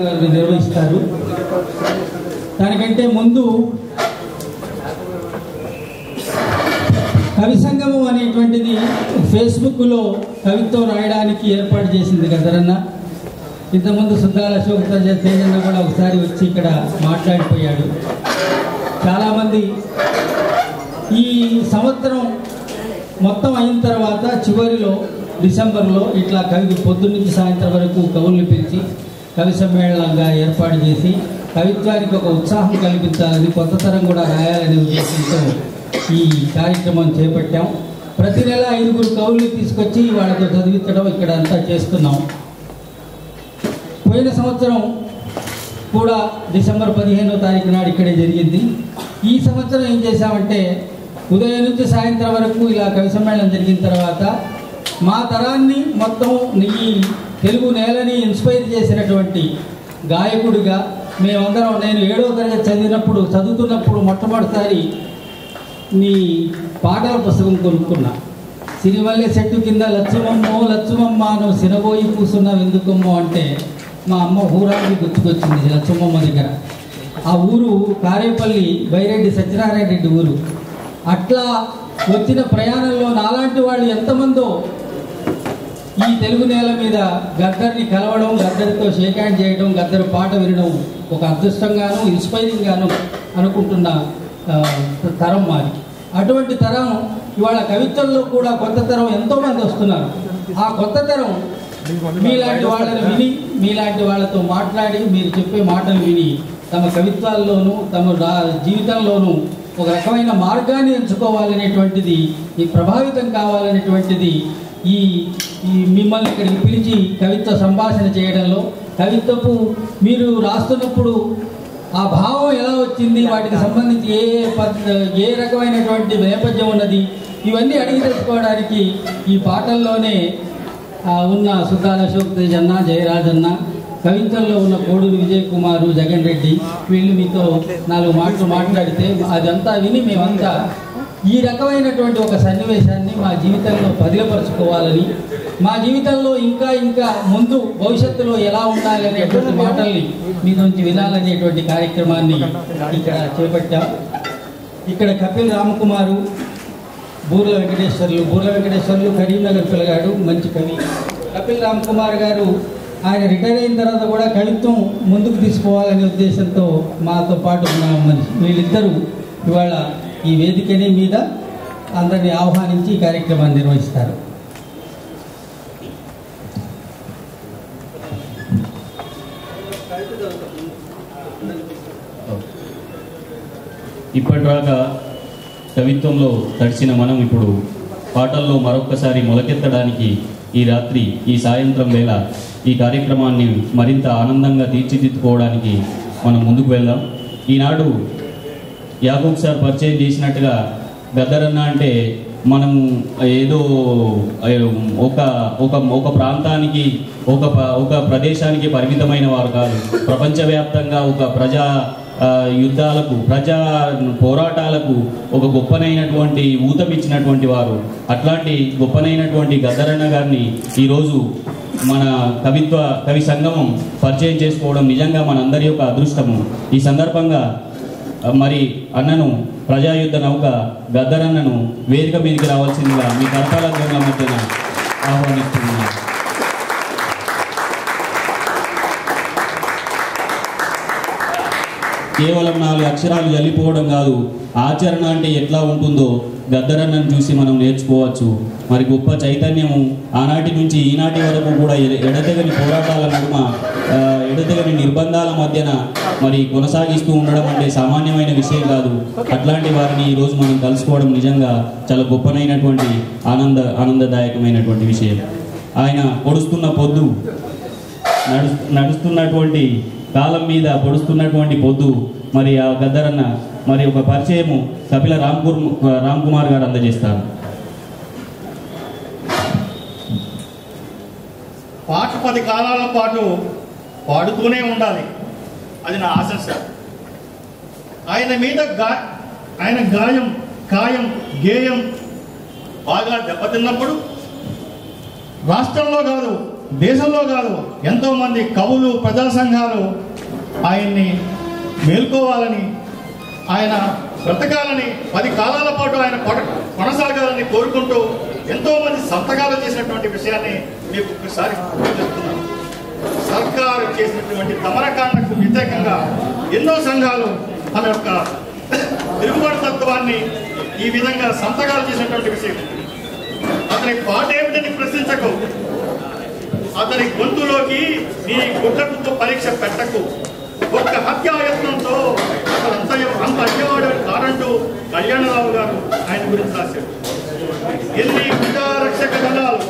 గారు నిర్వహిస్తారు దానికంటే ముందు కవి సంగమం అనేటువంటిది ఫేస్బుక్లో కవిత్వం రాయడానికి ఏర్పాటు చేసింది కదరన్న ఇంతకుముందు సుద్దాల అశోక్ తేజన్న కూడా ఒకసారి వచ్చి ఇక్కడ మాట్లాడిపోయాడు. చాలామంది ఈ సంవత్సరం మొత్తం అయిన తర్వాత చివరిలో డిసెంబర్లో ఇట్లా కవి పొద్దున్నీ సాయంత్రం వరకు కవుల్ని పిలిచి కవి సమ్మేళనంగా ఏర్పాటు చేసి కవిత్వానికి ఒక ఉత్సాహం కల్పించాలని కొత్త తరం కూడా రాయాలనే ఉద్దేశంతో ఈ కార్యక్రమం చేపట్టాం. ప్రతి నెల ఐదుగురు కవులు తీసుకొచ్చి వాళ్ళతో చదివించడం ఇక్కడ అంతా చేస్తున్నాం. పోయిన సంవత్సరం కూడా డిసెంబర్ పదిహేనో తారీఖు నాడు ఇక్కడే జరిగింది. ఈ సంవత్సరం ఏం చేశామంటే ఉదయం నుంచి సాయంత్రం వరకు ఇలా కవి సమ్మేళనం జరిగిన తర్వాత మా తరాన్ని మొత్తం నీ తెలుగు నేలని ఇన్స్పైర్ చేసినటువంటి గాయకుడిగా మేమందరం నేను ఏడో తరగతి చదివినప్పుడు చదువుతున్నప్పుడు మొట్టమొదటిసారి నీ పాటల పుస్తకం కొనుక్కున్నా. సిరివల్లె చెట్టు కింద లచ్చుమమ్మో లచ్చుమమ్మ నువ్వు సినబోయి కూసున్నావు ఎందుకమ్మో అంటే మా అమ్మ ఊరానికి గుర్తుకొచ్చింది లచ్చుమమ్మ దగ్గర. ఆ ఊరు కారేపల్లి బైరెడ్డి సత్యనారాయణ రెడ్డి ఊరు. అట్లా వచ్చిన ప్రయాణంలో నాలాంటి వాళ్ళు ఎంతమందో ఈ తెలుగు నేల మీద గద్దర్ని కలవడం గద్దరితో షేక్ హ్యాండ్ చేయడం గద్దరు పాట వినడం ఒక అదృష్టంగాను ఇన్స్పైరింగ్ గాను అనుకుంటున్న తరం మాది. అటువంటి తరం ఇవాళ కవిత్వంలో కూడా కొత్త తరం ఎంతో మంది వస్తున్నారు. ఆ కొత్త తరం మీలాంటి వాళ్ళని విని మీలాంటి వాళ్ళతో మాట్లాడి మీరు చెప్పే మాటలు విని తమ కవిత్వాల్లోనూ తమ జీవితంలోనూ ఒక రకమైన మార్గాన్ని ఎంచుకోవాలనేటువంటిది ఈ ప్రభావితం కావాలనేటువంటిది ఈ ఈ మిమ్మల్ని ఇక్కడికి పిలిచి కవిత్వ సంభాషణ చేయడంలో కవిత్వపు మీరు రాస్తున్నప్పుడు ఆ భావం ఎలా వచ్చింది? వాటికి సంబంధించి ఏ ఏ ఏ రకమైనటువంటి నేపథ్యం ఉన్నది? ఇవన్నీ అడిగి తెలుసుకోవడానికి ఈ పాటల్లోనే ఉన్న సుద్దాల అశోక్ తేజ్ అన్న కవిత్వంలో ఉన్న కోడూరు విజయ్ కుమారు జగన్ రెడ్డి వీళ్ళు మీతో నాలుగు మాటలు మాట్లాడితే అదంతా విని మేమంతా ఈ రకమైనటువంటి ఒక సన్నివేశాన్ని మా జీవితంలో పదిలపరచుకోవాలని మా జీవితంలో ఇంకా ఇంకా ముందు భవిష్యత్తులో ఎలా ఉండాలి అనేటువంటి మాటల్ని మీ నుంచి వినాలనేటువంటి కార్యక్రమాన్ని ఇక్కడ చేపట్టాం. ఇక్కడ కపిల్ రామకుమారు బూర్ల వెంకటేశ్వర్లు బూర్ల వెంకటేశ్వర్లు కరీంనగర్ పిల్లగాడు మంచి కవి. కపిల్ రామకుమార్ గారు ఆయన రిటైర్ అయిన తర్వాత కూడా కవిత్వం ముందుకు తీసుకోవాలనే ఉద్దేశంతో మాతో పాటు ఉన్న మనిషి. వీళ్ళిద్దరూ ఇవాళ ఈ వేదికని మీద అందరినీ ఆహ్వానించి ఈ కార్యక్రమాన్ని నిర్వహిస్తారు. ఇప్పటిదాకా కవిత్వంలో తడిచిన మనం ఇప్పుడు పాటల్లో మరొక్కసారి మొలకెత్తడానికి ఈ రాత్రి ఈ సాయంత్రం వేళ ఈ కార్యక్రమాన్ని మరింత ఆనందంగా తీర్చిదిద్దుకోవడానికి మనం ముందుకు వెళ్దాం. ఈనాడు యాకూబ్ సార్ పరిచయం చేసినట్టుగా గద్దరన్న అంటే మనం ఏదో ఒక ఒక ఒక ప్రాంతానికి ఒక ఒక ప్రదేశానికి పరిమితమైన వారు కాదు. ప్రపంచవ్యాప్తంగా ఒక ప్రజా యుద్ధాలకు ప్రజా పోరాటాలకు ఒక గొప్పనైనటువంటి ఊతమిచ్చినటువంటి వారు. అట్లాంటి గొప్పనైనటువంటి గద్దరన్న గారిని ఈరోజు మన కవిత్వ కవి సంగమం పరిచయం చేసుకోవడం నిజంగా మనందరి యొక్క అదృష్టము. ఈ సందర్భంగా మరి అన్నను ప్రజాయుద్ధ నౌక గద్దరన్నను వేదిక మీదకి రావాల్సిందిగా మీ కరతాల ధ్వనుల మధ్యన ఆహ్వానిస్తున్నాను. కేవలం నాలుగు అక్షరాలు జల్లిపోవడం కాదు ఆచరణ అంటే ఎట్లా ఉంటుందో గద్దరన్నను చూసి మనం నేర్చుకోవచ్చు. మరి గొప్ప చైతన్యము ఆనాటి నుంచి ఈనాటి వరకు కూడా ఎడతెగని పోరాటాల నడుమ ఎడతెగని నిర్బంధాల మధ్యన మరి కొనసాగిస్తూ ఉండడం అంటే సామాన్యమైన విషయం కాదు. అట్లాంటి వారిని ఈరోజు మనం కలుసుకోవడం నిజంగా చాలా గొప్పనైనటువంటి ఆనంద ఆనందదాయకమైనటువంటి విషయం. ఆయన పొడుస్తున్న పొద్దు నడు నడుస్తున్నటువంటి కాలం మీద పొడుస్తున్నటువంటి పొద్దు మరి ఆ గద్దరన్న మరి ఒక పరిచయము కపిల రామ్ కుర్ రామ్ కుమార్ గారు అందజేస్తారు. పాట పది కాలాల పాటు పాడుతూనే ఉండాలి. అది నా ఆశంస ఆయన మీద గా ఆయన గాయం కాయం గేయం బాగా దెబ్బతిన్నప్పుడు రాష్ట్రంలో కాదు దేశంలో కాదు ఎంతోమంది కవులు ప్రజా సంఘాలు ఆయన్ని మేల్కోవాలని ఆయన బ్రతకాలని పది కాలాల పాటు ఆయన కొనసాగాలని కోరుకుంటూ ఎంతోమంది సంతకాలు చేసినటువంటి విషయాన్ని మీకు ఒకసారి చెప్తున్నాను సర్కారు చేసినటువంటి దమనకాండకు వ్యతిరేకంగా ఎన్నో సంఘాలు తన యొక్క తిరుగుబాటు తత్వాన్ని ఈ విధంగా సంతకాలు చేసినటువంటి విషయం. అతని పాట ఏమిటని ప్రశ్నించకు. అతని గొంతులోకి నీ గుడ్డకు పరీక్ష పెట్టకు. ఒక్క హత్యాయత్నంతో అతను అంత అంత అయ్యేవాడు కారంటూ కళ్యాణరావు గారు ఆయన గురించి రాశారు. ఎన్ని రక్షక దళాలు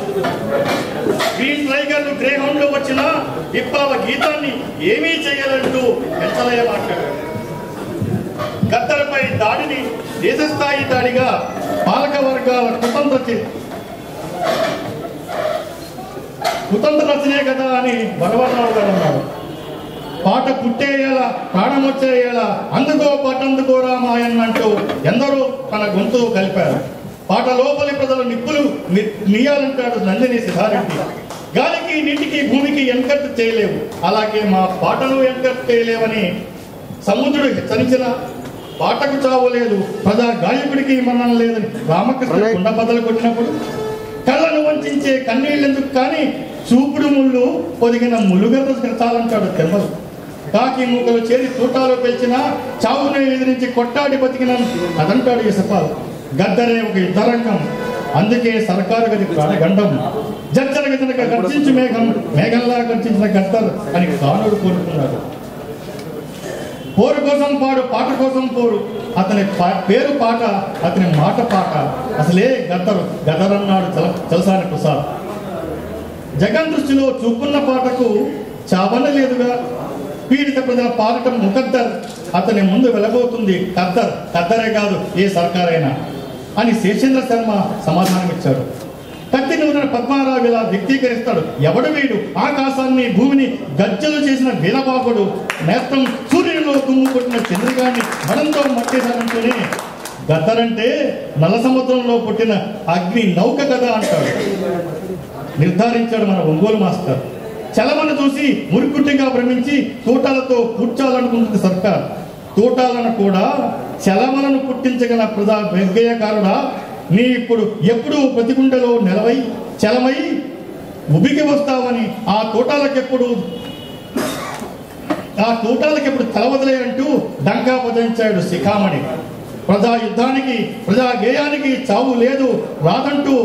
గ్రీన్ టైగర్లు గ్రేహంలో వచ్చినా విప్లవ గీతాన్ని ఏమీ చేయాలంటూ ఎంతలయ్య మాట్లాడారు. గద్దలపై దాడిని దేశస్థాయి దాడిగా పాలక వర్గాల కుతంత్ర కుతంత్ర రచనే కదా అని భగవతరావు గారు అన్నారు. పాట పుట్టేయాల ప్రాణం వచ్చేయాల అందుకో పట్టందుకో రామాయణ్ అంటూ ఎందరో తన గొంతు కలిపారు. పాట లోపలి ప్రజలు నిప్పులు ని- నీయాలంటాడు నందిని సిద్ధారెడ్డి గాలికి నీటికి భూమికి ఎన్కట్ చేయలేవు. అలాగే మా పాటలు ఎన్కట్ చేయలేవని సముద్రుడు హెచ్చరించిన పాటకు చావు లేదు. ప్రజా గాయకుడికి మరణం లేదని రామకృష్ణ కుండ బద్దలు కొట్టినప్పుడు కళ్ళను వంచే కన్నీళ్ళెందుకు కానీ చూపుడు ముళ్ళు పొదిగిన ముళ్ళుగర్ర చాలంటాడు తిరుమల. కాకి మూకలు చేరి తూటాలు పెంచిన చావును ఎదిరించి కొట్టాడి బతికిన అదంటాడు యశపాల్ గద్దరే ఒక యుద్ధరంగం. అందుకే సర్కారు గది ప్రాణగండం. జర్జన గదినక గర్జించి మేఘం మేఘంలా గర్జించిన గద్దలు అని కానుడు కోరుకున్నాడు. పోరు కోసం పాడు పాట కోసం పోరు. అతని పేరు పాట అతని మాట పాట. అసలే గద్దరు గదరన్నాడు చల చలసాని ప్రసాద్. జగన్ దృష్టిలో చూపున్న పాటకు చావన లేదుగా. పీడిత ప్రజల పాడటం ముఖద్దర్. అతని ముందు వెలబోతుంది కద్దర్. కద్దరే కాదు ఏ సర్కారైనా అని శేషేంద్ర శర్మ సమాధానం ఇచ్చాడు కత్తి నూనె పద్మారావు ఇలా వ్యక్తీకరిస్తాడు. ఎవడు వీడు? ఆకాశాన్ని భూమిని గజ్జలు చేసిన వీలబాకుడు నేత్రం సూర్యునిలో దుమ్ము కొట్టిన చంద్రగాన్ని మనంతో మట్టేశానంటూనే గద్దరంటే నల్ల సముద్రంలో పుట్టిన అగ్ని నౌక కదా అంటాడు. నిర్ధారించాడు మన ఒంగోలు మాస్టర్. చలమను చూసి మురికుట్టిగా భ్రమించి తూటాలతో కూర్చోాలనుకుంటుంది సర్కార్. తూటాలను కూడా చలమలను పుట్టించగల ప్రజా వెంకయ్యకారుడా నీ ఇప్పుడు ఎప్పుడూ ప్రతిగుండలో నెలవై చలమై ఉబికి వస్తావని ఆ తోటాలకెప్పుడు ఆ తూటాలకి ఇప్పుడు తలవదలే అంటూ డంకా పదించాడు శిఖామణి. ప్రజా యుద్ధానికి ప్రజా గేయానికి చావు లేదు రాదంటూ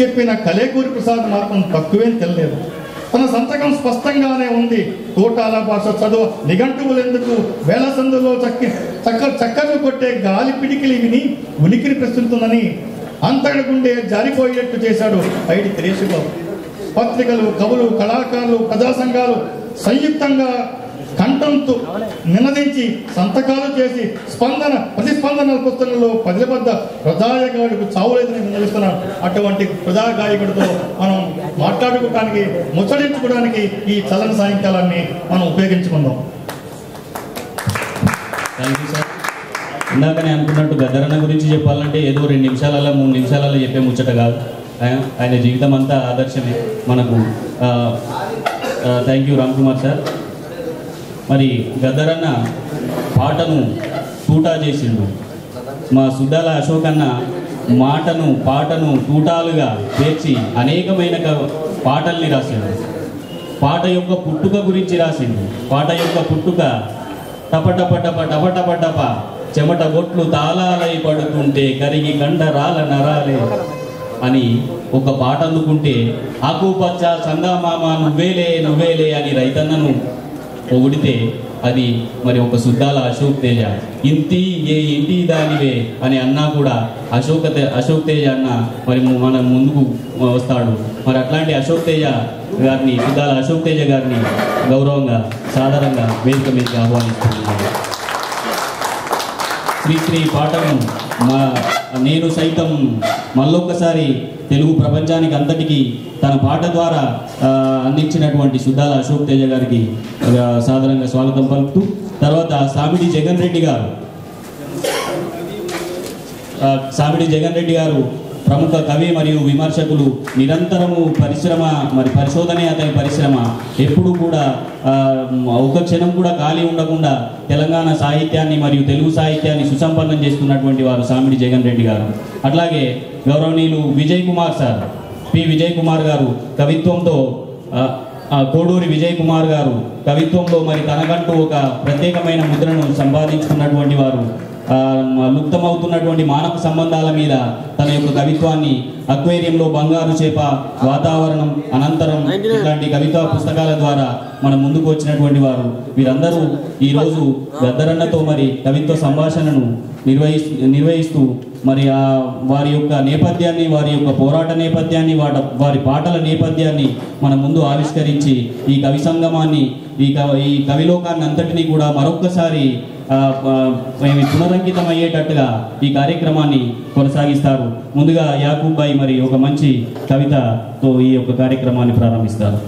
చెప్పిన కలేకూరి ప్రసాద్ మాత్రం తక్కువేం తెలియలేదు. తన సంతకం స్పష్టంగానే ఉంది. కోటాల భాష చదువు నిఘంటువులు ఎందుకు వేల సందులో చక్క చక్క చక్కర్లు కొట్టే గాలి పిడికిలి విని ఉనికిని ప్రశ్నిస్తుందని అంతటి గుండె జారిపోయేట్టు చేశాడు ఐడి త్రేషుబాబు పత్రికలు కవులు కళాకారులు ప్రజా సంఘాలు సంయుక్తంగా కంఠంతో నినదించి సంతకాలు చేసి స్పందన ప్రతిస్పందన పుస్తకంలో పదిలబద్ద ప్రజాగాయకుడికి చావులేదని నిలుస్తున్నాను అటువంటి ప్రజా గాయకుడితో మనం మాట్లాడుకోవడానికి ముచ్చడించుకోవడానికి ఈ చలన సాయంకాలాన్ని మనం ఉపయోగించుకుందాం. థ్యాంక్ యూ సార్ ఇందాకనే అనుకున్నట్టు గద్దరన్న గురించి చెప్పాలంటే ఏదో రెండు నిమిషాలలో మూడు నిమిషాలలో చెప్పే ముచ్చట కాదు. ఆయన- ఆయన జీవితం అంతా ఆదర్శమే మనకు. Thank you Ram Kumar sir మరి గద్దరన్న పాటను తూటా చేసిండు. మా సుద్దాల అశోక్ అన్న మాటను పాటను తూటాలుగా చేర్చి అనేకమైన పాటల్ని రాశాడు పాట యొక్క పుట్టుక గురించి రాసింది పాట యొక్క పుట్టుక టపటపటప టప టప చెమట గొట్లు తాళాలై పడుతుంటే కరిగి కండ రాల నరాలే అని ఒక పాట అందుకుంటే ఆకుపచ్చ చందామామ నువ్వేలే నువ్వేలే అని రైతన్నను పొగిడితే అది మరి ఒక శుద్ధాల అశోక్ తేజ. ఇంటి ఏ ఇంటి దానివే అని అన్నా కూడా అశోక్ అశోక్ తేజ అన్న మరి మన ముందుకు వస్తాడు. మరి అట్లాంటి అశోక్ తేజ గారిని శుద్ధాల అశోక్ తేజ గారిని గౌరవంగా సాధారణంగా వేదిక మీదకి ఆహ్వానిస్తున్నాను. శ్రీశ్రీ పాఠము మా నేను సైతం మళ్ళొక్కసారి తెలుగు ప్రపంచానికి అంతటికీ తన పాట ద్వారా అందించినటువంటి సుద్దాల అశోక్ తేజ గారికి సాధారణంగా స్వాగతం పలుకుతూ తర్వాత సామిడి జగన్ రెడ్డి గారు. సామిడి జగన్ రెడ్డి గారు ప్రముఖ కవి మరియు విమర్శకులు నిరంతరము పరిశ్రమ మరి పరిశోధనే అతని పరిశ్రమ. ఎప్పుడు కూడా ఒక క్షణం కూడా ఖాళీ ఉండకుండా తెలంగాణ సాహిత్యాన్ని మరియు తెలుగు సాహిత్యాన్ని సుసంపన్నం చేస్తున్నటువంటి వారు సామిడి జగన్ రెడ్డి గారు. అట్లాగే గౌరవనీయులు విజయ్ కుమార్ సార్ పి. విజయ్ కుమార్ గారు కవిత్వంతో కోడూరి విజయ్ కుమార్ గారు కవిత్వంలో మరి తనకంటూ ఒక ప్రత్యేకమైన ముద్రను సంపాదించుకున్నటువంటి వారు. లుప్తమవుతున్నటువంటి మానవ సంబంధాల మీద తన యొక్క కవిత్వాన్ని అక్వేరియంలో బంగారు చేప వాతావరణం అనంతరం ఇలాంటి కవితా పుస్తకాల ద్వారా మనం ముందుకు వచ్చినటువంటి వారు. వీరందరూ ఈరోజు గద్దరన్నతో మరి కవిత్వ సంభాషణను నిర్వహిస్తూ నిర్వహిస్తూ మరి ఆ వారి యొక్క నేపథ్యాన్ని వారి యొక్క పోరాట నేపథ్యాన్ని వాట వారి పాటల నేపథ్యాన్ని మన ముందు ఆవిష్కరించి ఈ కవి సంగమాన్ని ఈ కవి ఈ కవిలోకాన్ని అంతటినీ కూడా మరొక్కసారి పునరంకితం అయ్యేటట్టుగా ఈ కార్యక్రమాన్ని కొనసాగిస్తారు. ముందుగా యాకూబ్బాయి మరి ఒక మంచి కవితతో ఈ యొక్క కార్యక్రమాన్ని ప్రారంభిస్తారు.